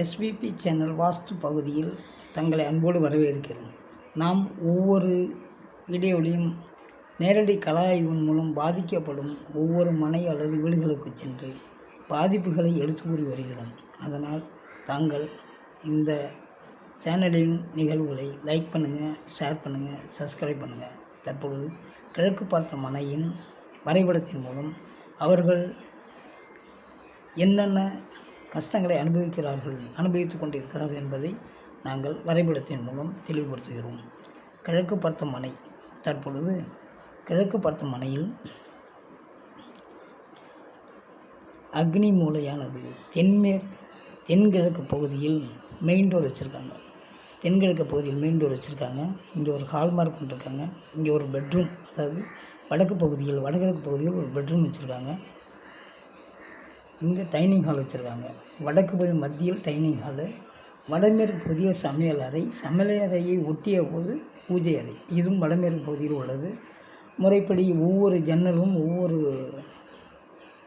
SPB channel வாஸ்து பகுதியில் தங்களை அன்போடு வரவேற்கிறோம். நாம் ஒவ்வொரு வீடியோவிலையும் நேரடி கல ஆய்வின் மூலம் பாதிக்கப்படும் ஒவ்வொரு மனை அல்லது வீடுகளுக்கு சென்று பாதிப்புகளை எடுத்து கூறி வருகிறோம். அதனால் தாங்கள் இந்த சேனலின் நிகழ்வுகளை லைக் பண்ணுங்கள் ஷேர் பண்ணுங்கள் சப்ஸ்கிரைப் பண்ணுங்கள் தற்பொழுது கிழக்கு பார்த்த மனையின் வரைபடத்தின் மூலம் அவர்கள் என்னென்ன கஷ்டங்களை அனுபவிக்கிறார்கள் அனுபவித்து கொண்டிருக்கிறார்கள் என்பதை நாங்கள் வரைபடத்தின் மூலம் தெளிவுபடுத்துகிறோம். கிழக்கு பார்த்த மனை தற்பொழுது கிழக்கு பார்த்த மனையில் அக்னி மூலையானது தென்மே தென்கிழக்கு பகுதியில் மெயின் டோர் வச்சுருக்காங்க. தென்கிழக்கு பகுதியில் மெயின் டோர் வச்சுருக்காங்க. இங்கே ஒரு ஹால்மார்க் பண்ணிருக்காங்க இங்கே ஒரு பெட்ரூம் அதாவது வடக்கு பகுதியில் வடகிழக்கு பகுதியில் ஒரு பெட்ரூம் வச்சுருக்காங்க. இங்கே டைனிங் ஹால் வச்சுருக்காங்க. வடக்கு பகுதி மத்தியில் டைனிங் ஹாலு. வடமேற்கு பகுதியில் சமையல் அறை. சமையல் அறையை ஒட்டிய போது பூஜை அறை. இதுவும் வடமேற்கு பகுதியில் உள்ளது. முறைப்படி ஒவ்வொரு ஜன்னலும் ஒவ்வொரு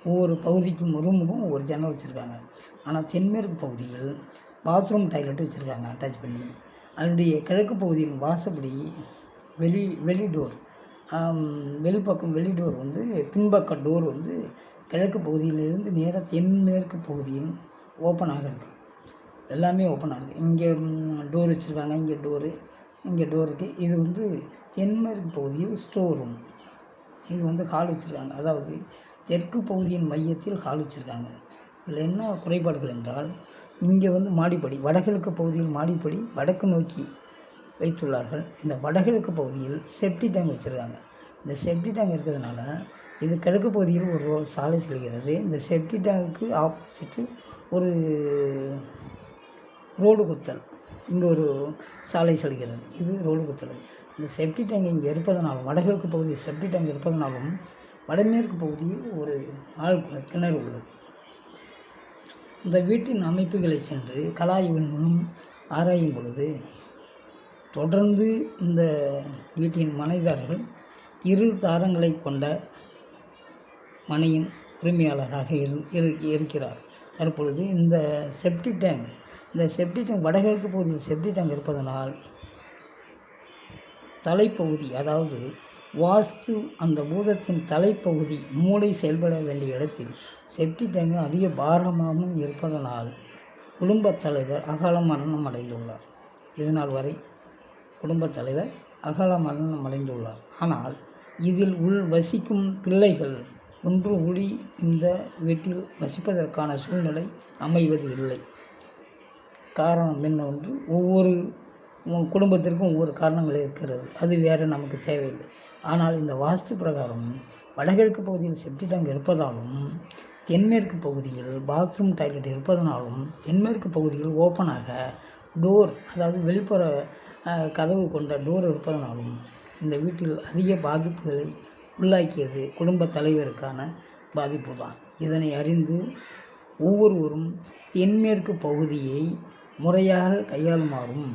ஒவ்வொரு பகுதிக்கும் ரூமுக்கும் ஒவ்வொரு ஜன்னல் வச்சுருக்காங்க. ஆனால் தென்மேற்கு பகுதியில் பாத்ரூம் டாய்லெட் வச்சுருக்காங்க அட்டாச் பண்ணி. அதனுடைய கிழக்கு பகுதியின் வாசப்படி வெளி வெளி டோர். வெளிப்பக்கம் வெளி டோர் வந்து பின்பக்க டோர் வந்து கிழக்கு பகுதியிலிருந்து நேராக தென்மேற்கு பகுதியில் ஓப்பனாக இருக்குது எல்லாமே ஓப்பனாக இருக்குது இங்கே டோர் வச்சுருக்காங்க. இங்கே டோரு இங்கே டோர் இருக்குது இது வந்து தென்மேற்கு பகுதியில் ஸ்டோர் ரூம் இது வந்து ஹால் வச்சுருக்காங்க. அதாவது தெற்கு பகுதியின் மையத்தில் ஹால் வச்சுருக்காங்க. இதில் என்ன குறைபாடுகள் என்றால் இங்கே வந்து மாடிப்படி வடகிழக்கு பகுதியில் மாடிப்படி வடக்கு நோக்கி வைத்துள்ளார்கள். இந்த வடகிழக்கு பகுதியில் செப்டி டேங்க் வச்சுருக்காங்க. இந்த செப்டி டேங்க் இருக்கிறதுனால இது கிழக்கு பகுதியில் ஒரு ரோ- சாலை செல்கிறது. இந்த செப்டி டேங்க்கு ஆப்போசிட்டு ஒரு ரோடு குத்தல். இங்கே ஒரு சாலை செல்கிறது. இது ரோடு குத்தல். இந்த செப்டி டேங்க் இங்கே இருப்பதனாலும் வடகிழக்கு பகுதி செப்டி டேங்க் இருப்பதனாலும் வடமேற்கு பகுதியில் ஒரு ஆள் கிணறு உள்ளது. இந்த வீட்டின் அமைப்புகளை சென்று கலாய்வின் மூலம் ஆராயும் பொழுது தொடர்ந்து இந்த வீட்டின் மனைதாரர்கள் இரு தாரங்களை கொண்ட மனையின் உரிமையாளராக இரு இரு- இருக்கிறார். தற்பொழுது இந்த செப்டி டேங்க் இந்த செப்டி டேங்க் வடகிழக்கு பகுதியில் செப்டி டேங்க் இருப்பதனால் தலைப்பகுதி அதாவது வாஸ்து அந்த பூதத்தின் தலைப்பகுதி மூளை செயல்பட வேண்டிய இடத்தில் செப்டி டேங்க் அதிக பாரமாகவும் இருப்பதனால் குடும்பத் தலைவர் அகால மரணம் அடைந்துள்ளார். இதனால் வரை குடும்பத் தலைவர் அகால மரணம் அடைந்துள்ளார். ஆனால் இதில் உள் வசிக்கும் பிள்ளைகள் ஒன்று கூடி இந்த வீட்டில் வசிப்பதற்கான சூழ்நிலை அமைவது இல்லை. காரணம் என்னவென்று ஒவ்வொரு குடும்பத்திற்கும் ஒவ்வொரு காரணங்கள் இருக்கிறது. அது வேறு நமக்கு தேவையில்லை. ஆனால் இந்த வாஸ்து பிரகாரம் வடகிழக்கு பகுதியில் செப்டி டேங்க் இருப்பதாலும் தென்மேற்கு பகுதியில் பாத்ரூம் டாய்லெட் இருப்பதனாலும் தென்மேற்கு பகுதியில் ஓப்பனாக டோர் அதாவது வெளிப்புற கதவு கொண்ட டோர் இருப்பதனாலும் இந்த வீட்டில் அதிக பாதிப்புகளை உள்ளாக்கியது குடும்பத் தலைவருக்கான பாதிப்பு தான் இதனை அறிந்து ஒவ்வொருவரும் தென்மேற்கு பகுதியை முறையாக கையாளுமாறும்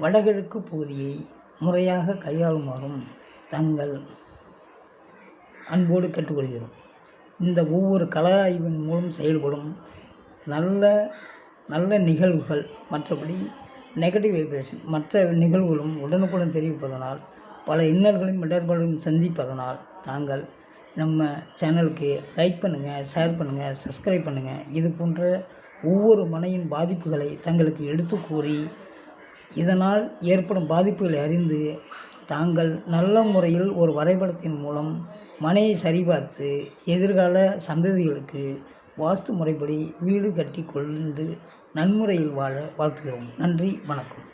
வடகிழக்கு பகுதியை முறையாக கையாளுமாறும் தங்கள் அன்போடு கேட்டுக்கொள்கிறோம். இந்த ஒவ்வொரு கல ஆய்வின் மூலம் செயல்படும் நல்ல நல்ல நிகழ்வுகள் மற்றபடி நெகட்டிவ் வைப்ரேஷன் மற்ற நிகழ்வுகளும் உடனுக்குடன் தெரிவிப்பதனால் பல இன்னல்களையும் இடர்களையும் சந்திப்பதனால் தாங்கள் நம்ம சேனலுக்கு லைக் பண்ணுங்கள் ஷேர் பண்ணுங்கள் சப்ஸ்கிரைப் பண்ணுங்கள் இது போன்ற ஒவ்வொரு மனையின் பாதிப்புகளை தங்களுக்கு எடுத்து கூறி இதனால் ஏற்படும் பாதிப்புகளை அறிந்து தாங்கள் நல்ல முறையில் ஒரு வரைபடத்தின் மூலம் மனையை சரிபார்த்து எதிர்கால சந்ததிகளுக்கு வாஸ்து முறைப்படி வீடு கட்டி கொண்டு நன்முறையில் வாழ வாழ்த்துகிறோம். நன்றி வணக்கம்.